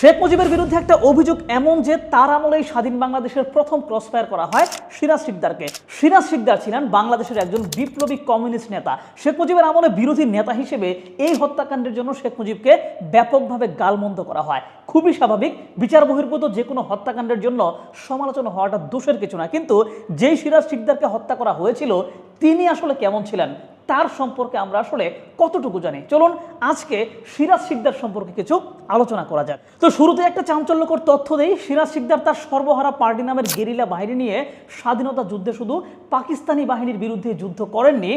শেখ মুজিবের বিরুদ্ধে একটা অভিযোগ এমন যে তার আমলেই স্বাধীন বাংলাদেশের প্রথম ক্রসফায়ার করা হয় সিরাজ শিকদারকে। সিরাজ শিকদার ছিলেন বাংলাদেশের একজন বিপ্লবী কমিউনিস্ট নেতা। শেখ মুজিবের আমলে বিরোধী নেতা হিসেবে এই হত্যাকাণ্ডের জন্য শেখ মুজিবকে ব্যাপকভাবে গালমন্দ করা হয়। খুবই স্বাভাবিক, বিচার বহির্ভূত যে কোনো হত্যাকাণ্ডের জন্য সমালোচনা হওয়াটা দোষের কিছু না। কিন্তু যেই সিরাজ শিকদারকে হত্যা করা হয়েছিল, তিনি আসলে কেমন ছিলেন? তার সম্পর্কে আমরা আসলে কতটুকু জানি? চলুন আজকে সিরাজ সিকদার সম্পর্কে কিছু আলোচনা করা যাক। তো শুরুতে একটা চাঞ্চল্যকর তথ্য দেই। সিরাজ সিকদার তার সর্বহারা পার্টি নামের গেরিলা বাহিনী নিয়ে স্বাধীনতা যুদ্ধে শুধু পাকিস্তানি বাহিনীর বিরুদ্ধে যুদ্ধ করেননি,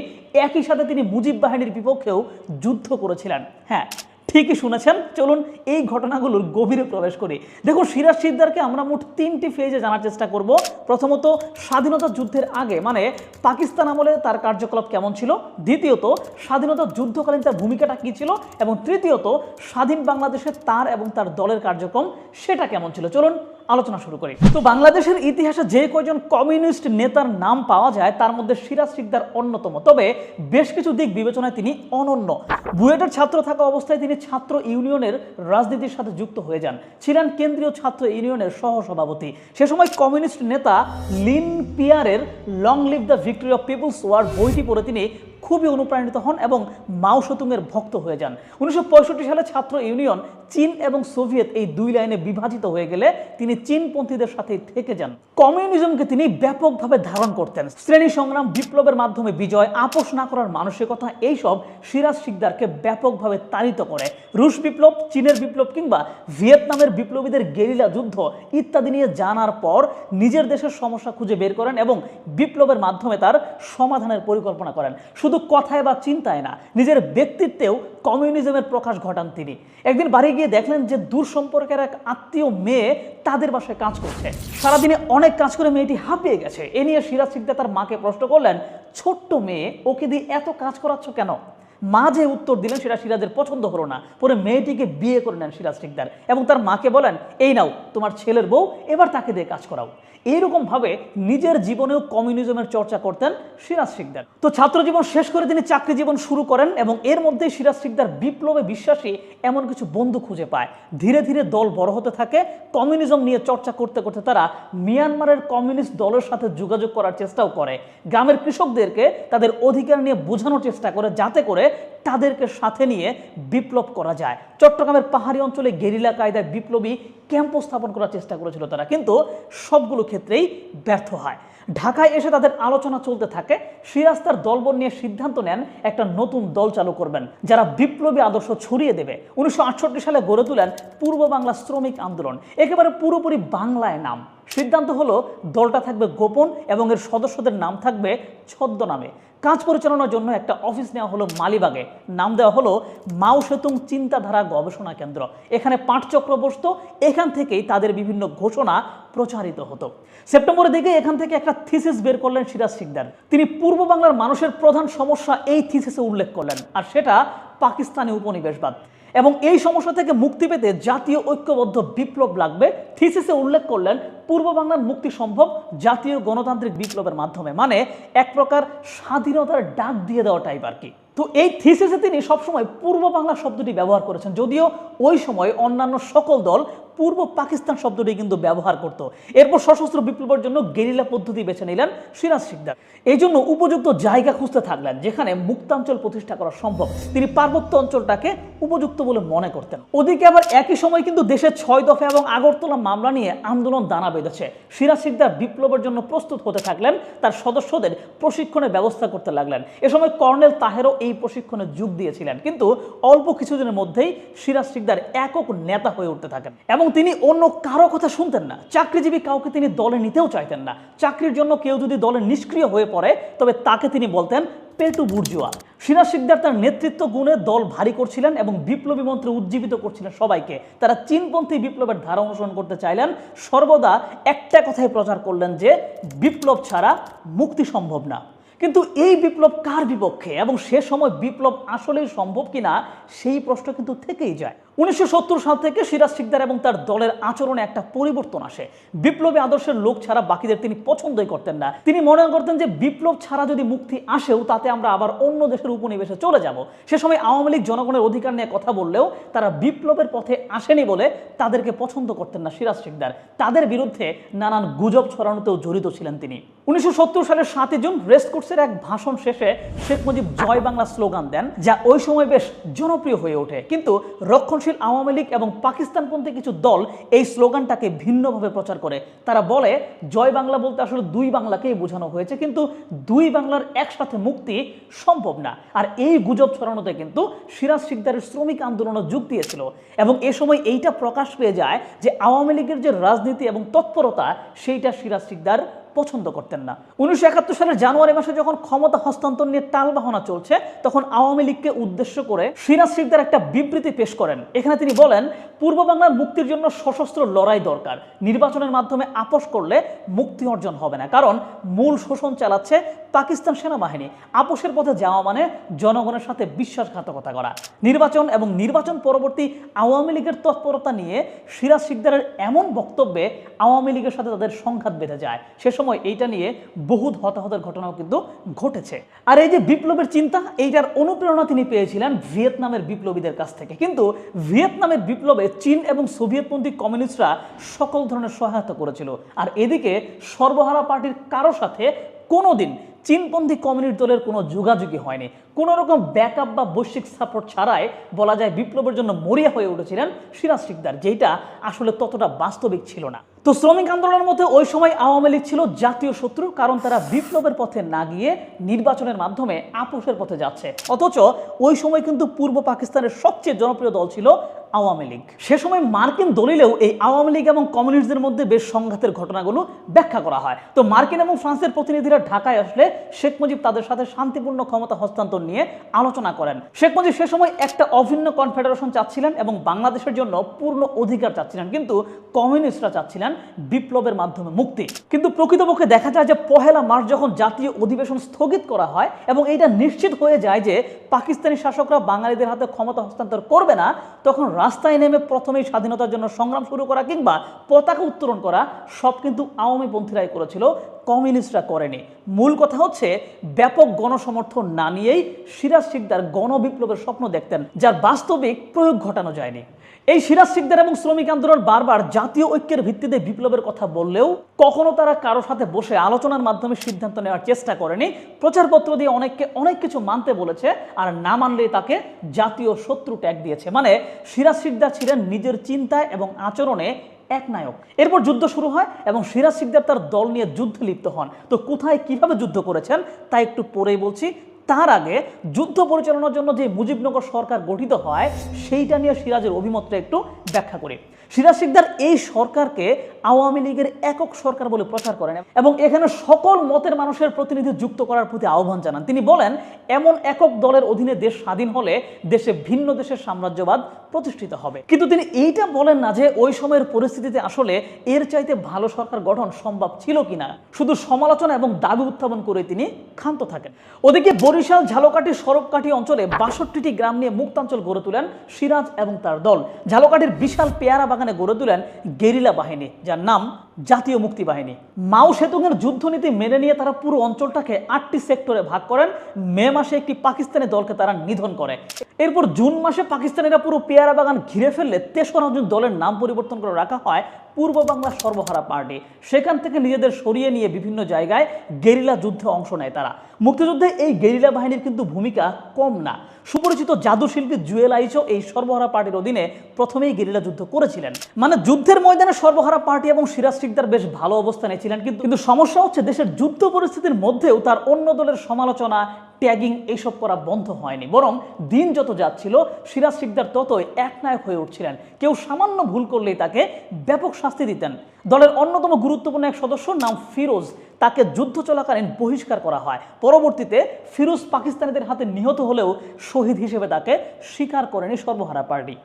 একই সাথে তিনি মুজিব বাহিনীর বিপক্ষেও যুদ্ধ করেছিলেন। হ্যাঁ ঠিকই শুনেছেন। চলুন এই ঘটনাগুলোর গভীরে প্রবেশ করি। দেখুন, সিরাজ সিদ্দারকে আমরা মোট তিনটি ফেজে জানার চেষ্টা করব। প্রথমত, স্বাধীনতা যুদ্ধের আগে মানে পাকিস্তান আমলে তার কার্যকলাপ কেমন ছিল? দ্বিতীয়ত, স্বাধীনতা যুদ্ধকালীন তার ভূমিকাটা কী ছিল? এবং তৃতীয়ত, স্বাধীন বাংলাদেশে তার এবং তার দলের কার্যক্রম, সেটা কেমন ছিল? চলুন আলোচনা শুরু করি। তো বাংলাদেশের ইতিহাসে যে কয়জন কমিউনিস্ট নেতার নাম পাওয়া যায়, তার মধ্যে সিরাজ সিকদার অন্যতম। তবে বেশ কিছু দিক বিবেচনায় তিনি অনন্য। বুয়েটের ছাত্র থাকা অবস্থায় তিনি ছাত্র ইউনিয়নের রাজনীতির সাথে যুক্ত হয়ে যান। ছিলেন কেন্দ্রীয় ছাত্র ইউনিয়নের সহ সভাপতি সে সময় কমিউনিস্ট নেতা লিন পিয়ারের long live the victory of people's war বইটি পড়ে তিনি খুবই অনুপ্রাণিত হন এবং মাও সেতুংয়ের ভক্ত হয়ে যান। উনিশশো সালে ছাত্র ইউনিয়ন চীন এবং সোভিয়েত এই দুই লাইনে বিভাজিত হয়ে গেলে তিনি চীনপন্থীদের সাথে থেকে যান। কমিউনিজমকে তিনি ব্যাপকভাবে ধারণ করতেন। শ্রেণি সংগ্রাম বিপ্লবের মাধ্যমে বিজয় আপোষ না করার মানসিকতা এইসব সিরাজ শিকদারকে ব্যাপকভাবে তাড়িত করে। রুশ বিপ্লব, চীনের বিপ্লব কিংবা ভিয়েতনামের বিপ্লবীদের গেরিলা যুদ্ধ ইত্যাদি নিয়ে জানার পর নিজের দেশের সমস্যা খুঁজে বের করেন এবং বিপ্লবের মাধ্যমে তার সমাধানের পরিকল্পনা করেন। শুধু কথায় বা চিন্তায় না, নিজের ব্যক্তিত্বেও কমিউনিজমের প্রকাশ ঘটান তিনি। একদিন বাড়ি গিয়ে দেখলেন যে দূর সম্পর্কের এক আত্মীয় মেয়ে তাদের বাসায় কাজ করছে। সারাদিনে অনেক কাজ করে মেয়েটি হাঁপিয়ে গেছে। এ নিয়ে সিরাজ সিকদার তার মাকে প্রশ্ন করলেন, ছোট্ট মেয়ে, ওকে দিয়ে এত কাজ করাচ্ছ কেন? মা যে উত্তর দিলেন সেটা সিরাজের পছন্দ হলো না। পরে মেয়েটিকে বিয়ে করে নেন সিরাজ সিকদার এবং তার মাকে বলেন, এই নাও, তোমার ছেলের বউ, এবার তাকে দিয়ে কাজ করাও। এইরকম ভাবে নিজের জীবনেও কমিউনিজমের চর্চা করতেন সিরাজ সিকদার তো ছাত্র জীবন শেষ করে তিনি চাকরি জীবন শুরু করেন এবং এর মধ্যে সিরাজ সিকদার বিপ্লবে বিশ্বাসী এমন কিছু বন্ধু খুঁজে পায়। ধীরে ধীরে দল বড় হতে থাকে, কমিউনিজম নিয়ে চর্চা করতে করতে তারা মিয়ানমারের কমিউনিস্ট দলের সাথে যোগাযোগ করার চেষ্টাও করে। গ্রামের কৃষকদেরকে তাদের অধিকার নিয়ে বোঝানোর চেষ্টা করে, যাতে করে তাদেরকে সাথে নিয়ে বিপ্লব করা যায়। চট্টগ্রামের পাহাড়ি অঞ্চলে গেরিলা কায়দায় বিপ্লবী ক্যাম্প স্থাপন করার চেষ্টা করেছিল তারা। কিন্তু সবগুলো ক্ষেত্রেই ব্যর্থ হয়। ঢাকায় এসে তাদের আলোচনা চলতে থাকে। সিরাজ তার দলবল নিয়ে সিদ্ধান্ত নেন একটা নতুন দল চালু করবেন, যারা বিপ্লবী আদর্শ ছড়িয়ে দেবে। উনিশশো আটষট্টি সালে গড়ে তোলেন পূর্ব বাংলা শ্রমিক আন্দোলন, একেবারে পুরোপুরি বাংলায় নাম। সিদ্ধান্ত হলো, দলটা থাকবে গোপন এবং এর সদস্যদের নাম থাকবে ছদ্মনামে। কাজ পরিচালনার জন্য একটা অফিস নেওয়া হলো মালিবাগে। নাম দেওয়া হলো মাও সেতুং চিন্তাধারা গবেষণা কেন্দ্র। এখানে পাঠচক্র বসত, এখান থেকেই তাদের বিভিন্ন ঘোষণা প্রচারিত হতো। সেপ্টেম্বরের দিকে এখান থেকে একটা থিসিস বের করলেন সিরাজ সিকদার তিনি পূর্ব বাংলার মানুষের প্রধান সমস্যা এই থিসিসে উল্লেখ করলেন, আর সেটা পাকিস্তানি উপনিবেশবাদ। এবং এই সমস্যা থেকে মুক্তি পেতে জাতীয় ঐক্যবদ্ধ বিপ্লব লাগবে। থিসিসে উল্লেখ করলেন, পূর্ব বাংলার মুক্তি সম্ভব জাতীয় গণতান্ত্রিক বিপ্লবের মাধ্যমে। মানে এক প্রকার স্বাধীনতার ডাক দিয়ে দেওয়া টাইপ আর কি? তো এই থিসিসে তিনি সবসময় পূর্ব বাংলা শব্দটি ব্যবহার করেছেন। যদিও ওই সময় অন্যান্য সকল দল পূর্ব পাকিস্তান শব্দটি কিন্তু ব্যবহার করত। এরপর সশস্ত্র বিপ্লবের জন্য গেরিলা পদ্ধতি বেছে নিলেন সিরাজ শিকদার। এই জন্য উপযুক্ত জায়গা খুঁজতে থাকলেন, যেখানে মুক্তাঞ্চল প্রতিষ্ঠা করা সম্ভব। তিনি পার্বত্য অঞ্চলটাকে উপযুক্ত বলে মনে করতেন। ওদিকে আবার একই সময় কিন্তু দেশের ছয় দফা এবং আগরতলা মামলা নিয়ে আন্দোলন দানা বেঁধেছে। সিরাজ শিকদার বিপ্লবের জন্য প্রস্তুত হতে থাকলেন, তার সদস্যদের প্রশিক্ষণের ব্যবস্থা করতে লাগলেন। এ সময় কর্নেল তাহেরও এই প্রশিক্ষণে যোগ দিয়েছিলেন। কিন্তু অল্প কিছুদিনের মধ্যেই সিরাজ শিকদার একক নেতা হয়ে উঠতে থাকেন। এবং তিনি অন্য কারও কথা শুনতেন না। চাকরিজীবী কাউকে তিনি দলে নিতেও চাইতেন না। চাকরির জন্য কেউ যদি দলে নিষ্ক্রিয় হয়ে পড়ে, তবে তাকে তিনি বলতেন পেটু বুর্জুয়া। সিরাজ শিকদার তার নেতৃত্ব গুণে দল ভারী করছিলেন এবং বিপ্লবী মন্ত্রে উজ্জীবিত করছিলেন সবাইকে। তারা চীনপন্থী বিপ্লবের ধারা অনুসরণ করতে চাইলেন। সর্বদা একটা কথাই প্রচার করলেন যে, বিপ্লব ছাড়া মুক্তি সম্ভব না। কিন্তু এই বিপ্লব কার বিপক্ষে এবং সে সময় বিপ্লব আসলেই সম্ভব কিনা, সেই প্রশ্ন কিন্তু থেকেই যায়। উনিশশো সত্তর সাল থেকে সিরাজ শিকদার এবং তার দলের আচরণে একটা পরিবর্তন আসে। বিপ্লবী আদর্শের লোক ছাড়া বাকিদের তিনি পছন্দই করতেন না। তিনি মনে করতেন যে বিপ্লব ছাড়া যদি মুক্তি আসেও, তাতে আমরা আবার অন্য দেশের উপনিবেশে চলে যাব। সে সময় আওয়ামী লীগ জনগণের অধিকার নিয়ে কথা বললেও তারা বিপ্লবের পথে আসেনি বলে তাদেরকে পছন্দ করতেন না সিরাজ শিকদার। তাদের বিরুদ্ধে নানান গুজব ছড়ানোতেও জড়িত ছিলেন তিনি। উনিশশো সালের সাতই জুন রেস্ট কোর্সের এক ভাষণ শেষে শেখ মুজিব জয় বাংলা স্লোগান দেন, যা ওই সময় বেশ জনপ্রিয় হয়ে ওঠে। কিন্তু রক্ষণশীল আওয়ামী লীগ এবং পাকিস্তানপন্থী কিছু দল এই স্লোগানটাকে ভিন্নভাবে প্রচার করে। তারা বলে, জয় বাংলা বলতে আসলে দুই বাংলাকেই বোঝানো হয়েছে, কিন্তু দুই বাংলার একসাথে মুক্তি সম্ভব না। আর এই গুজব ছড়ানোতে কিন্তু সিরাজ শিকদারের শ্রমিক আন্দোলনও যোগ দিয়েছিল। এবং এ সময় এইটা প্রকাশ পেয়ে যায় যে আওয়ামী লীগের যে রাজনীতি এবং তৎপরতা, সেইটা সিরাজ শিকদার পছন্দ করতেন না। উনিশশো একাত্তর সালের জানুয়ারি মাসে যখন ক্ষমতা হস্তান্তর নিয়ে টালবাহনা চলছে, তখন আওয়ামী লীগকে উদ্দেশ্য করে সিরাজ শিকদার একটা বিবৃতি পেশ করেন। এখানে তিনি বলেন, পূর্ব বাংলার মুক্তির জন্য সশস্ত্র লড়াই দরকার। নির্বাচনের মাধ্যমে আপোষ করলে মুক্তি অর্জন হবে না। কারণ মূল শোষণ চালাচ্ছে পাকিস্তান সেনাবাহিনী আপোষের পথে যাওয়া মানে জনগণের সাথে বিশ্বাসঘাতকতা করা। নির্বাচন এবং নির্বাচন পরবর্তী আওয়ামী লীগের তৎপরতা নিয়ে সিরাজ শিকদারের এমন বক্তব্যে আওয়ামী লীগের সাথে তাদের সংঘাত বেঁধে যায়। সে সময় এইটা নিয়ে বহুত হতাহতের ঘটনাও কিন্তু ঘটেছে। আর এই যে বিপ্লবের চিন্তা, এইটার অনুপ্রেরণা তিনি পেয়েছিলেন ভিয়েতনামের বিপ্লবীদের কাছ থেকে। কিন্তু ভিয়েতনামের বিপ্লবে চীন এবং সোভিয়েতপন্থী কমিউনিস্টরা সকল ধরনের সহায়তা করেছিল। আর এদিকে সর্বহারা পার্টির কারও সাথে কোনোদিন চীনপন্থী কমিউনিস্ট দলের কোনো যোগাযোগই হয়নি। কোনো রকম ব্যাকআপ বা বৈশ্বিক সাপোর্ট ছাড়াই বলা যায় বিপ্লবের জন্য মরিয়া হয়ে উঠেছিলেন সিরাজ শিকদার যেটা আসলে ততটা বাস্তবিক ছিল না। তো শ্রমিক আন্দোলনের মধ্যে ওই সময় আওয়ামী লীগ ছিল জাতীয় শত্রু, কারণ তারা বিপ্লবের পথে না গিয়ে নির্বাচনের মাধ্যমে আপোষের পথে যাচ্ছে। অথচ ওই সময় কিন্তু পূর্ব পাকিস্তানের সবচেয়ে জনপ্রিয় দল ছিল আওয়ামী লীগ। সে সময় মার্কিন দলিলেও এই আওয়ামী লীগ এবং কমিউনিস্টদের মধ্যে বেশ সংঘাতের ঘটনাগুলো ব্যাখ্যা করা হয়। তো মার্কিন এবং ফ্রান্সের প্রতিনিধিরা ঢাকায় আসলে শেখ মুজিব তাদের সাথে শান্তিপূর্ণ ক্ষমতা হস্তান্তর নিয়ে আলোচনা করেন। শেখ মুজিব সে সময় একটা অভিন্ন কনফেডারেশন চাচ্ছিলেন এবং বাংলাদেশের জন্য পূর্ণ অধিকার চাচ্ছিলেন, কিন্তু কমিউনিস্টরা চাচ্ছিলেন বিপ্লবের মাধ্যমে মুক্তি। কিন্তু প্রকৃতপক্ষে দেখা যায় যে পহেলা মার্চ যখন জাতীয় অধিবেশন স্থগিত করা হয় এবং এটা নিশ্চিত হয়ে যায় যে পাকিস্তানি শাসকরা বাঙালিদের হাতে ক্ষমতা হস্তান্তর করবে না, তখন রাস্তায় নেমে প্রথমেই স্বাধীনতার জন্য সংগ্রাম শুরু করা কিংবা পতাকা উত্তোলন করা সব কিন্তু আওয়ামী পন্থীরাই করেছিল। কমিউনিস্টরা করেনি। মূল কথা হচ্ছে, ব্যাপক গণসমর্থন না নিয়েই সিরাজ শিকদার গণবিপ্লবের স্বপ্ন দেখতেন, যার বাস্তবিক প্রয়োগ ঘটানো যায়নি। এই সিরাজ শিকদার এবং শ্রমিক আন্দোলন বারবার জাতীয় ঐক্যের ভিত্তিতে বিপ্লবের কথা বললেও কখনো তারা কারও সাথে বসে আলোচনার মাধ্যমে সিদ্ধান্ত নেওয়ার চেষ্টা করেনি। প্রচারপত্র দিয়ে অনেককে অনেক কিছু মানতে বলেছে আর না মানলেই তাকে জাতীয় শত্রু ট্যাগ দিয়েছে। মানে সিরাজ শিকদার ছিলেন নিজের চিন্তায় এবং আচরণে এক নায়ক। এরপর যুদ্ধ শুরু হয় এবং সিরাজ সিকদার তার দল নিয়ে যুদ্ধে লিপ্ত হন। তো কোথায় কীভাবে যুদ্ধ করেছেন, তা একটু পরেই বলছি। তার আগে যুদ্ধ পরিচালনার জন্য যে মুজিবনগর সরকার গঠিত হয়, সেইটা নিয়ে সিরাজের অভিমতটা একটু ব্যাখ্যা করি। সিরাজ শিকদার এই সরকারকে আওয়ামী লীগের একক সরকার বলে প্রচার করেন এবং এখানে সকল মতের মানুষের প্রতিনিধি যুক্ত করার প্রতি আহ্বান জানান। তিনি বলেন, এমন একক দলের অধীনে দেশ স্বাধীন হলে দেশে ভিন্ন দেশের সাম্রাজ্যবাদ প্রতিষ্ঠিত হবে। কিন্তু তিনি এইটা বলেন না যে ওই সময়ের পরিস্থিতিতে আসলে এর চাইতে ভালো সরকার গঠন সম্ভব ছিল কিনা। শুধু সমালোচনা এবং দাবি উত্থাপন করে তিনি ক্ষান্ত থাকেন। ওদিকে বরিশাল, ঝালকাঠি সড়ককাঠি অঞ্চলে বাষট্টিটি গ্রাম নিয়ে মুক্তাঞ্চল গড়ে তোলেন সিরাজ এবং তার দল। ঝালকাঠির বিশাল পেয়ারা বাগানে গড়ে তোলেন গেরিলা বাহিনী, যার নাম জাতীয় মুক্তি বাহিনী। মাও সেতুংয়ের যুদ্ধনীতি মেনে নিয়ে তারা পুরো অঞ্চলটাকে আটটি সেক্টরে ভাগ করেন। মে মাসে একটি পাকিস্তানি দলকে তারা নিধন করে। এরপর জুন মাসে পাকিস্তানিরা পুরো পেয়ারা বাগান ঘিরে ফেললে তেসরা জুন দলের নাম পরিবর্তন করে রাখা হয় পূর্ব বাংলা সর্বহারা পার্টি। সেখান থেকে নিজেদের সরিয়ে নিয়ে বিভিন্ন জায়গায় গেরিলা যুদ্ধে অংশ নেয় তারা। মুক্তিযুদ্ধে এই গেরিলা বাহিনীর কিন্তু ভূমিকা কম না। সুপরিচিত জাদুশিল্পী জুয়েল আইচও এই সর্বহারা পার্টির অধীনে প্রথমেই গেরিলা যুদ্ধ করেছিলেন। মানে যুদ্ধের ময়দানে সর্বহারা পার্টি এবং সিরাজ শিকদার বেশ ভালো অবস্থানে ছিলেন কিন্তু কিন্তু সমস্যা হচ্ছে দেশের যুদ্ধ পরিস্থিতির মধ্যেও তার অন্য দলের সমালোচনা ট্যাগিং এইসব করা বন্ধ হয়নি। বরং দিন যত যাচ্ছিল সিরাজ শিকদার ততই একনায়ক হয়ে উঠছিলেন। কেউ সামান্য ভুল করলেই তাকে ব্যাপক শাস্তি দিতেন। দলের অন্যতম গুরুত্বপূর্ণ এক সদস্য নাম ফিরোজ, তাকে যুদ্ধ চলাকালীন বহিষ্কার করা হয়। পরবর্তীতে ফিরোজ পাকিস্তানিদের হাতে নিহত হলেও শহীদ হিসেবে তাকে স্বীকার করেনি সর্বহারা পার্টি।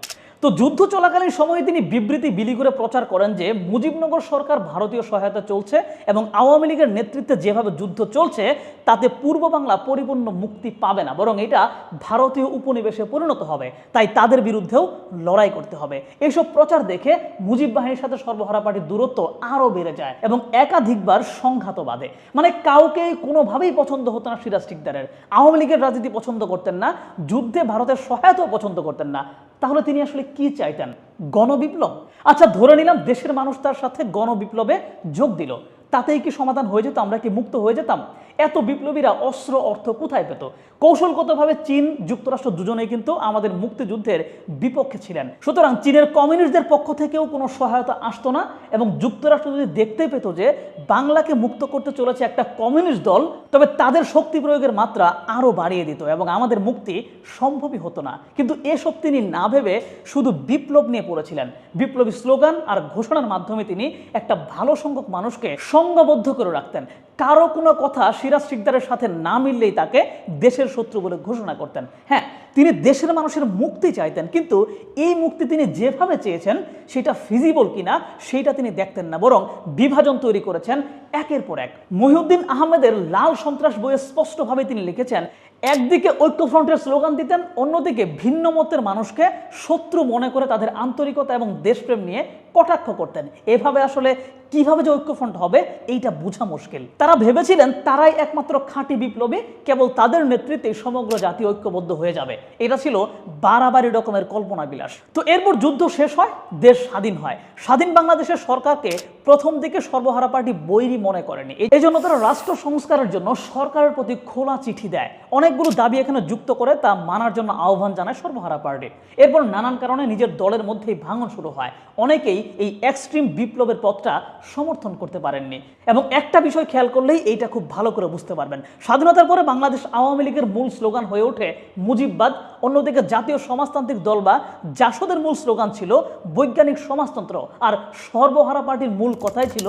তো যুদ্ধ চলাকালীন সময়ে তিনি বিবৃতি বিলি করে প্রচার করেন যে, মুজিবনগর সরকার ভারতীয় সহায়তা চলছে এবং আওয়ামী লীগের নেতৃত্বে যেভাবে যুদ্ধ চলছে তাতে পূর্ব বাংলা পরিপূর্ণ মুক্তি পাবে না, বরং এটা ভারতীয় উপনিবেশে পরিণত হবে। তাই তাদের বিরুদ্ধেও লড়াই করতে হবে। এইসব প্রচার দেখে মুজিব বাহিনীর সাথে সর্বহারা পার্টির দূরত্ব আরও বেড়ে যায় এবং একাধিকবার সংঘাত বাঁধে। মানে কাউকে কোনোভাবেই পছন্দ হতো না সিরাজ ঠিকদারের। আওয়ামী লীগের রাজনীতি পছন্দ করতেন না, যুদ্ধে ভারতের সহায়তাও পছন্দ করতেন না। তাহলে তিনি আসলে কি চাইতেন? গণবিপ্লব? আচ্ছা ধরে নিলাম দেশের মানুষ তার সাথে গণবিপ্লবে যোগ দিল। তাতেই কি সমাধান হয়ে যেত, আমরা কি মুক্ত হয়ে যেতাম? এত বিপ্লবীরা অস্ত্র, অর্থ কোথায় পেত? কৌশলগতভাবে চীন যুক্তরাষ্ট্র দুজনেই কিন্তু আমাদের মুক্তিযুদ্ধের বিপক্ষে ছিলেন। সুতরাং চীনের কমিউনিস্টদের পক্ষ থেকেও কোনো সহায়তা আসতো না এবং যুক্তরাষ্ট্র যদি দেখতে পেত যে বাংলাকে মুক্ত করতে চলেছে একটা কমিউনিস্ট দল, তবে তাদের শক্তি প্রয়োগের মাত্রা আরও বাড়িয়ে দিত এবং আমাদের মুক্তি সম্ভবই হতো না। কিন্তু এসব তিনি না ভেবে শুধু বিপ্লব নিয়ে পড়েছিলেন। বিপ্লবী স্লোগান আর ঘোষণার মাধ্যমে তিনি একটা ভালো সংখ্যক মানুষকে সংঘবদ্ধ করে রাখতেন। কারও কোনো কথা সিরাজ শিকদারের সাথে না মিললেই তাকে দেশের শত্রু বলে ঘোষণা করতেন। হ্যাঁ তিনি দেশের মানুষের মুক্তি চাইতেন, কিন্তু এই মুক্তি তিনি যেভাবে চেয়েছেন, সেটা ফিজিবল কিনা সেটা তিনি দেখতেন না, বরং বিভাজন তৈরি করেছেন একের পর এক। মহিউদ্দিন আহমেদের লাল সন্ত্রাস বইয়ে স্পষ্টভাবে তিনি লিখেছেন একদিকে ঐক্যফ্রন্টের স্লোগান দিতেন, অন্যদিকে ভিন্ন মতের মানুষকে শত্রু মনে করে তাদের আন্তরিকতা এবং দেশপ্রেম নিয়ে কটাক্ষ করতেন। এভাবে আসলে কীভাবে যে ঐক্যফ্রন্ট হবে, এইটা বোঝা মুশকিল। তারা ভেবেছিলেন তারাই একমাত্র খাঁটি বিপ্লবী, কেবল তাদের নেতৃত্বে সমগ্র জাতি ঐক্যবদ্ধ হয়ে যাবে। এটা ছিল বাড়াবাড়ি রকমের কল্পনা বিলাস তো এরপর যুদ্ধ শেষ হয়, দেশ স্বাধীন হয়। স্বাধীন বাংলাদেশের সরকারকে প্রথম দিকে সর্বহারা পার্টি বৈরী মনে করেনি। এই জন্য তারা রাষ্ট্র সংস্কারের জন্য সরকারের প্রতি খোলা চিঠি দেয়। অনেকগুলো দাবি এখানে যুক্ত করে তা মানার জন্য আহ্বান জানায় সর্বহারা পার্টি। এরপর নানান কারণে নিজের দলের মধ্যেই ভাঙন শুরু হয়। অনেকেই এই এক্সট্রিম বিপ্লবের পথটা সমর্থন করতে পারেননি। এবং একটা বিষয় খেয়াল করলেই এইটা খুব ভালো করে বুঝতে পারবেন। স্বাধীনতার পরে বাংলাদেশ আওয়ামী লীগের মূল স্লোগান হয়ে ওঠে মুজিববাদ অন্যদিকে জাতীয় সমাজতান্ত্রিক দল বা জাসদের মূল স্লোগান ছিল বৈজ্ঞানিক সমাজতন্ত্র। আর সর্বহারা পার্টির মূল কথাই ছিল,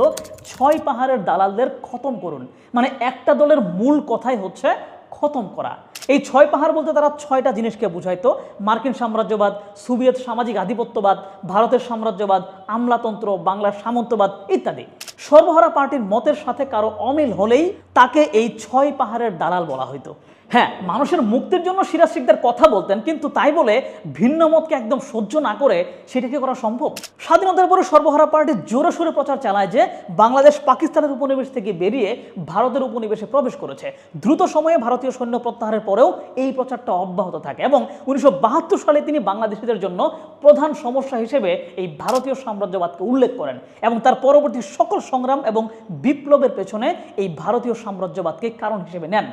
ছয় পাহাড়ের দালালদের খতম করুন। মানে একটা দলের মূল কথাই হচ্ছে খতম করা। এই ছয় পাহাড় বলতে তারা ছয়টা জিনিসকে বুঝাইতো। মার্কিন সাম্রাজ্যবাদ, সোভিয়েত সামাজিক আধিপত্যবাদ, ভারতের সাম্রাজ্যবাদ, আমলাতন্ত্র, বাংলার সামন্তবাদ ইত্যাদি। সর্বহারা পার্টির মতের সাথে কারও অমিল হলেই তাকে এই ছয় পাহাড়ের দালাল বলা হইতো। হ্যাঁ মানুষের মুক্তির জন্য সিরাজ শিকদার কথা বলতেন, কিন্তু তাই বলে ভিন্ন মতকে একদম সহ্য না করে সেটাকে করা সম্ভব? স্বাধীনতার পরে সর্বহারা পার্টি জোরে সোরে প্রচার চালায় যে বাংলাদেশ পাকিস্তানের উপনিবেশ থেকে বেরিয়ে ভারতের উপনিবেশে প্রবেশ করেছে। দ্রুত সময়ে ভারতীয় সৈন্য প্রত্যাহারের পরেও এই প্রচারটা অব্যাহত থাকে এবং উনিশশো বাহাত্তর সালে তিনি বাংলাদেশিদের জন্য প্রধান সমস্যা হিসেবে এই ভারতীয় সাম্রাজ্যবাদকে উল্লেখ করেন এবং তার পরবর্তী সকল সংগ্রাম এবং বিপ্লবের পেছনে এই ভারতীয় সাম্রাজ্যবাদকে কারণ হিসেবে নেন।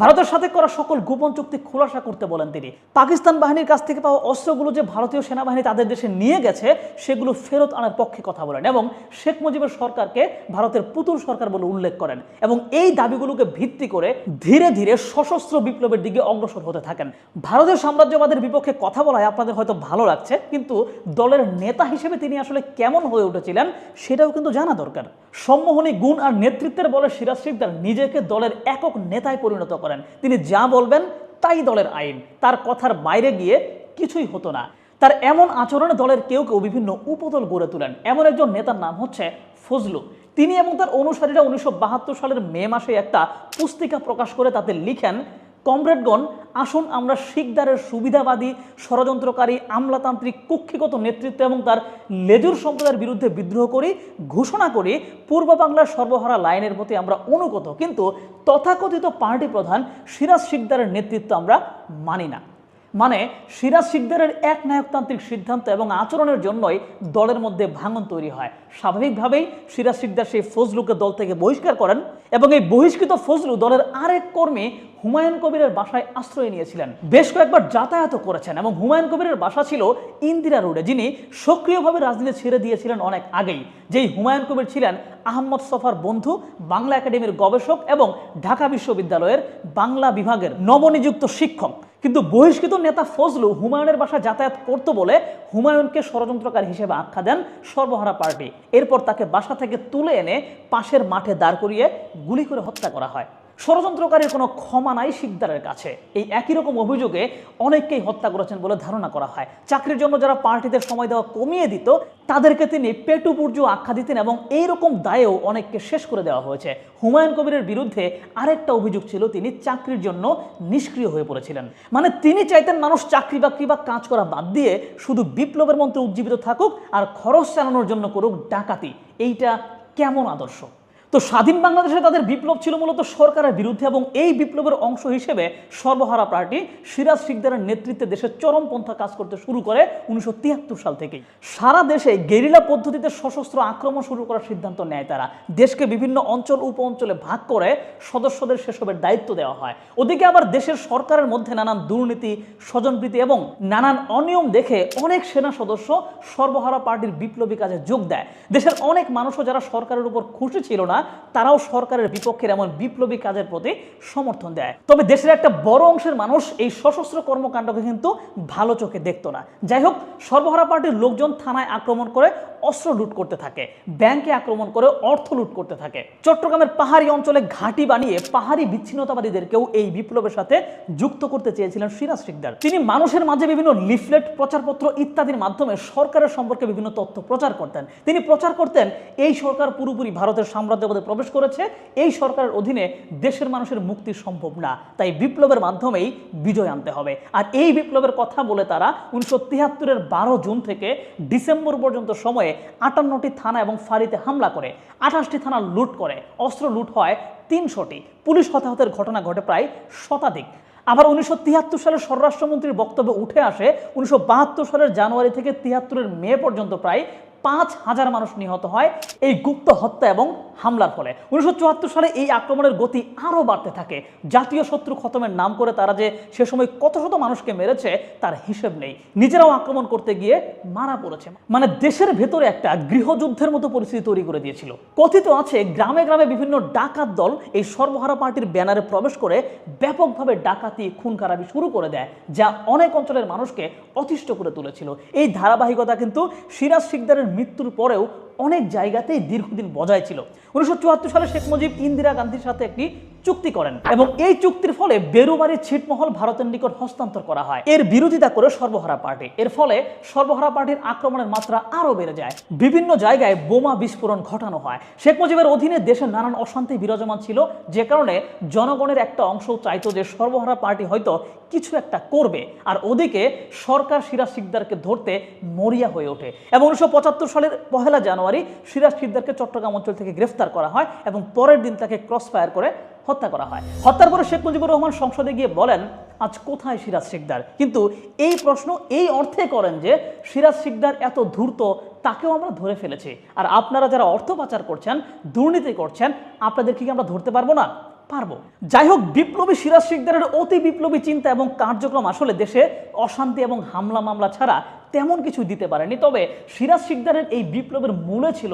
ভারতের সাথে করা সকল গোপন চুক্তি খোলাসা করতে বলেন তিনি। পাকিস্তান বাহিনীর কাছ থেকে পাওয়া অস্ত্রগুলো যে ভারতীয় সেনাবাহিনী তাদের দেশে নিয়ে গেছে, সেগুলো ফেরত আনার পক্ষে কথা বলেন এবং শেখ মুজিবের সরকারকে ভারতের পুতুল সরকার বলে উল্লেখ করেন এবং এই দাবিগুলোকে ভিত্তি করে ধীরে ধীরে সশস্ত্র বিপ্লবের দিকে অগ্রসর হতে থাকেন। ভারতীয় সাম্রাজ্যবাদের বিপক্ষে কথা বলায় আপনাদের হয়তো ভালো লাগছে, কিন্তু দলের নেতা হিসেবে তিনি আসলে কেমন হয়ে উঠেছিলেন সেটাও কিন্তু জানা দরকার। সম্মোহনী গুণ আর নেতৃত্বের বলে সিরাজ শিকদার নিজেকে দলের একক নেতায় পরিণত করেন। তিনি যা বলবেন তাই দলের আইন। তার কথার বাইরে গিয়ে কিছুই হতো না। তার এমন আচরণে দলের কেউ কেউ বিভিন্ন উপদল গড়ে তোলেন। এমন একজন নেতার নাম হচ্ছে ফজলু। তিনি এবং তার অনুসারীরা উনিশশো বাহাত্তর সালের মে মাসে একটা পুস্তিকা প্রকাশ করে তাতে লিখেন কমরেডগণ, আসুন আমরা শিকদারের সুবিধাবাদী, ষড়যন্ত্রকারী, আমলাতান্ত্রিক, কুক্ষিগত নেতৃত্ব এবং তার লেজুর সম্প্রদায়ের বিরুদ্ধে বিদ্রোহ করি, ঘোষণা করি, পূর্ব বাংলার সর্বহারা লাইনের প্রতি আমরা অনুগত। কিন্তু তথাকথিত পার্টি প্রধান সিরাজ শিকদারের নেতৃত্ব আমরা মানি না। মানে সিরাজ শিকদারের এক নায়কতান্ত্রিক সিদ্ধান্ত এবং আচরণের জন্যই দলের মধ্যে ভাঙন তৈরি হয়। স্বাভাবিকভাবেই সিরাজ শিকদার সেই ফজলুকে দল থেকে বহিষ্কার করেন এবং এই বহিষ্কৃত ফজলু দলের আরেক কর্মী হুমায়ুন কবিরের বাসায় আশ্রয় নিয়েছিলেন। বেশ কয়েকবার যাতায়াতও করেছেন এবং হুমায়ুন কবিরের বাসা ছিল ইন্দিরা রোডে, যিনি সক্রিয়ভাবে রাজনীতি ছেড়ে দিয়েছিলেন অনেক আগেই। যেই হুমায়ুন কবির ছিলেন আহমদ সফার বন্ধু, বাংলা একাডেমির গবেষক এবং ঢাকা বিশ্ববিদ্যালয়ের বাংলা বিভাগের নবনিযুক্ত শিক্ষক। কিন্তু বহিষ্কৃত নেতা ফজলু হুমায়ুনের বাসা যাতায়াত করত বলে হুমায়ুনকে ষড়যন্ত্রকারী হিসেবে আখ্যা দেন সর্বহারা পার্টি। এরপর তাকে বাসা থেকে তুলে এনে পাশের মাঠে দাঁড় করিয়ে গুলি করে হত্যা করা হয়। ষড়যন্ত্রকারীর কোনো ক্ষমা নাই শিকদারের কাছে। এই একই রকম অভিযোগে অনেককেই হত্যা করেছেন বলে ধারণা করা হয়। চাকরির জন্য যারা পার্টিতে সময় দেওয়া কমিয়ে দিত, তাদেরকে তিনি পেটুপুর্জ আখ্যা দিতেন এবং এই রকম দায়েও অনেককে শেষ করে দেওয়া হয়েছে। হুমায়ুন কবিরের বিরুদ্ধে আরেকটা অভিযোগ ছিল, তিনি চাকরির জন্য নিষ্ক্রিয় হয়ে পড়েছিলেন। মানে তিনি চাইতেন মানুষ চাকরি বাকরি বা কাজ করা বাদ দিয়ে শুধু বিপ্লবের মন্ত্রে উজ্জীবিত থাকুক আর খরচ চালানোর জন্য করুক ডাকাতি। এইটা কেমন আদর্শ? তো স্বাধীন বাংলাদেশে তাদের বিপ্লব ছিল মূলত সরকারের বিরুদ্ধে এবং এই বিপ্লবের অংশ হিসেবে সর্বহারা পার্টি সিরাজ শিকদারের নেতৃত্বে দেশের চরমপন্থা কাজ করতে শুরু করে উনিশশো তিয়াত্তর সাল থেকেই। সারা দেশে গেরিলা পদ্ধতিতে সশস্ত্র আক্রমণ শুরু করার সিদ্ধান্ত নেয় তারা। দেশকে বিভিন্ন অঞ্চল উপ অঞ্চলে ভাগ করে সদস্যদের সেসবের দায়িত্ব দেওয়া হয়। ওদিকে আবার দেশের সরকারের মধ্যে নানান দুর্নীতি, স্বজনপ্রীতি এবং নানান অনিয়ম দেখে অনেক সেনা সদস্য সর্বহারা পার্টির বিপ্লবী কাজে যোগ দেয়। দেশের অনেক মানুষও যারা সরকারের উপর খুশি ছিল না তারাও সরকারের বিপক্ষের এমন বিপ্লবী কাজের প্রতি সমর্থন দেয়। তবে দেশের একটা বড় অংশের মানুষ এই সশস্ত্র কর্মকাণ্ডকে কিন্তু ভালো চোখে দেখতো না। যাই হোক, সর্বহারা পার্টির লোকজন থানায় আক্রমণ করে অস্ত্র লুট করতে থাকে, ব্যাংকে আক্রমণ করে অর্থ লুট করতে থাকে। চট্টগ্রামের পাহাড়ি অঞ্চলে ঘাঁটি বানিয়ে পাহাড়ি বিচ্ছিন্নতাবাদীদেরকেও এই বিপ্লবের সাথে যুক্ত করতে চেয়েছিলেন সিরাজ শিকদার। তিনি মানুষের মাঝে বিভিন্ন লিফলেট, প্রচারপত্র ইত্যাদির মাধ্যমে সরকারের সম্পর্কে বিভিন্ন তথ্য প্রচার করতেন। তিনি প্রচার করতেন, এই সরকার পুরোপুরি ভারতের সাম্রাজ্যবাদে প্রবেশ করেছে, এই সরকারের অধীনে দেশের মানুষের মুক্তি সম্ভব না। তাই বিপ্লবের মাধ্যমেই বিজয় আনতে হবে। আর এই বিপ্লবের কথা বলে তারা উনিশশো তিয়াত্তরের বারো জুন থেকে ডিসেম্বর পর্যন্ত সময়ে আটান্নটি থানা এবং ফাঁড়িতে হামলা করে, আঠাশটি থানা লুট করে, অস্ত্র লুট হয় তিনশোটি। পুলিশ হতাহতের ঘটনা ঘটে প্রায় শতাধিক। আবার উনিশশো তিয়াত্তর সালের স্বরাষ্ট্রমন্ত্রীর বক্তব্য উঠে আসে, উনিশশো বাহাত্তর সালের জানুয়ারি থেকে তিয়াত্তরের মে পর্যন্ত প্রায় পাঁচ হাজার মানুষ নিহত হয় এই গুপ্ত হত্যা এবং হামলার ফলে। উনিশশো চুয়াত্তর সালে এই আক্রমণের গতি আরও বাড়তে থাকে। জাতীয় শত্রু খতমের নাম করে তারা যে সে সময় কত শত মানুষকে মেরেছে, তার হিসেব নেই। নিজেরাও আক্রমণ করতে গিয়ে মারা পড়েছে। মানে দেশের ভেতরে একটা গৃহযুদ্ধের মতো পরিস্থিতি তৈরি করে দিয়েছিল। কথিত আছে, গ্রামে গ্রামে বিভিন্ন ডাকাত দল এই সর্বহারা পার্টির ব্যানারে প্রবেশ করে ব্যাপকভাবে ডাকাতি খুন খারাপি শুরু করে দেয়, যা অনেক অঞ্চলের মানুষকে অতিষ্ঠ করে তুলেছিল। এই ধারাবাহিকতা কিন্তু সিরাজ শিকদারের মৃত্যুর পরেও অনেক জায়গাতেই দীর্ঘদিন বজায় ছিল। উনিশশো চুয়াত্তর সালে শেখ মুজিব ইন্দিরা গান্ধীর সাথে একটি চুক্তি করেন এবং এই চুক্তির ফলে বেরুবাড়ির ছিটমহল ভারতের নিকট হস্তান্তর করা হয়। এর বিরোধিতা করে সর্বহারা পার্টি। এর ফলে সর্বহারা পার্টির আক্রমণের মাত্রা আরও বেড়ে যায়। বিভিন্ন জায়গায় বোমা বিস্ফোরণ ঘটানো হয়। শেখ মুজিবের অধীনে দেশের নানান অশান্তি বিরাজমান ছিল, যে কারণে জনগণের একটা অংশ চাইতো যে সর্বহারা পার্টি হয়তো কিছু একটা করবে। আর ওদিকে সরকার সিরাজ শিকদারকে ধরতে মরিয়া হয়ে ওঠে এবং উনিশশো পঁচাত্তর সালের পহেলা জানুয়ারি সিরাজ শিকদারকে চট্টগ্রাম অঞ্চল থেকে গ্রেফতার করা হয় এবং পরের দিন তাকে ক্রস ফায়ার করে হত্যা করা হয়। হত্যার পরে শেখ মুজিবুর রহমান সংসদে গিয়ে বলেন, আজ কোথায় সিরাজ শিকদার? কিন্তু এই প্রশ্ন এই অর্থে করেন যে, সিরাজ শিকদার এত ধূর্ত, তাকেও আমরা ধরে ফেলেছি। আর আপনারা যারা অর্থ পাচার করছেন, দুর্নীতি করছেন আপনাদের কি আমরা ধরতে পারব না? পারব। যাই হোক, বিপ্লবী সিরাজ শিকদারের অতি বিপ্লবী চিন্তা এবং কার্যক্রম আসলে দেশে অশান্তি এবং হামলা মামলা ছাড়া তেমন কিছু দিতে পারেনি। তবে সিরাজ শিকদারের এই বিপ্লবের মূলে ছিল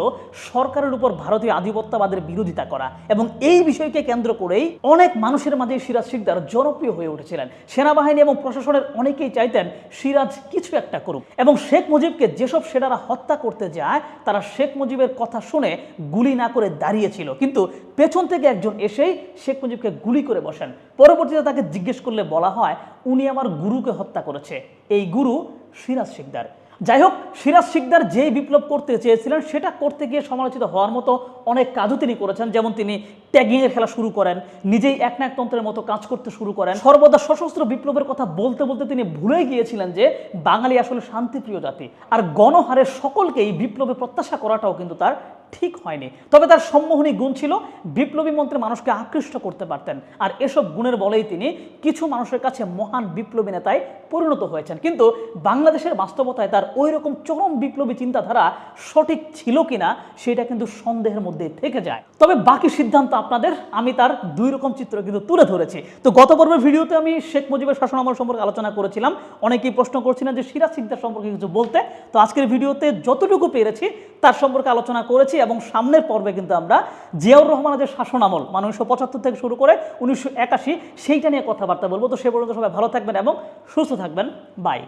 সরকারের উপর ভারতীয় আধিপত্যবাদের বিরোধিতা করা এবং এই বিষয়কে কেন্দ্র করেই অনেক মানুষের মাঝে সিরাজ শিকদার জনপ্রিয় হয়ে উঠেছিলেন। সেনাবাহিনী এবং প্রশাসনের অনেকেই চাইতেন সিরাজ কিছু একটা করুক এবং শেখ মুজিবকে যেসব সেনারা হত্যা করতে যায়, তারা শেখ মুজিবের কথা শুনে গুলি না করে দাঁড়িয়েছিল। কিন্তু পেছন থেকে একজন এসেই শেখ মুজিবকে গুলি করে বসেন। পরবর্তীতে তাকে জিজ্ঞেস করলে বলা হয়, উনি আমার গুরুকে হত্যা করেছে। এই গুরু সিরাজ শিকদার। যাই হোক সিরাজ শিকদার যেই বিপ্লব করতে চেয়েছিলেন, সেটা করতে গিয়ে সমালোচিত হওয়ার মতো অনেক কাজও তিনি করেছেন। যেমন তিনি ট্যাগিংয়ের খেলা শুরু করেন, নিজেই এক না একতন্ত্রের মতো কাজ করতে শুরু করেন। সর্বদা সশস্ত্র বিপ্লবের কথা বলতে বলতে তিনি ভুলে গিয়েছিলেন যে, বাঙালি আসলে শান্তিপ্রিয় জাতি। আর গণহারে সকলকেই বিপ্লবে প্রত্যাশা করাটাও কিন্তু তার ঠিক হয়নি। তবে তার সম্মোহনী গুণ ছিল, বিপ্লবী মন্ত্রে মানুষকে আকৃষ্ট করতে পারতেন। আর এসব গুণের বলেই তিনি কিছু মানুষের কাছে মহান বিপ্লবী নেতায় পরিণত হয়েছেন। কিন্তু বাংলাদেশের বাস্তবতায় তার ওই রকম চরম বিপ্লবী চিন্তাধারা সঠিক ছিল কিনা, সেটা কিন্তু সন্দেহের মধ্যে থেকে যায়। তবে বাকি সিদ্ধান্ত আপনাদের, আমি তার দুই রকম চিত্র কিন্তু তুলে ধরেছি। তো গত পর্বের ভিডিওতে আমি শেখ মুজিবের শাসন শাসনামল সম্পর্কে আলোচনা করেছিলাম। অনেকেই প্রশ্ন করছিলেন যে সিরাজ সিকদার সম্পর্কে কিছু বলতে। তো আজকের ভিডিওতে যতটুকু পেরেছি, তার সম্পর্কে আলোচনা করেছি। এবং সামনের পর্বে কিন্তু আমরা জিয়াউর রহমানের যে শাসন আমল মানে উনিশশো পঁচাত্তর থেকে শুরু করে উনিশশো একাশি, সেইটা নিয়ে কথাবার্তা বলব। তো সে পর্যন্ত সবাই ভালো থাকবেন এবং সুস্থ থাকবেন। বাই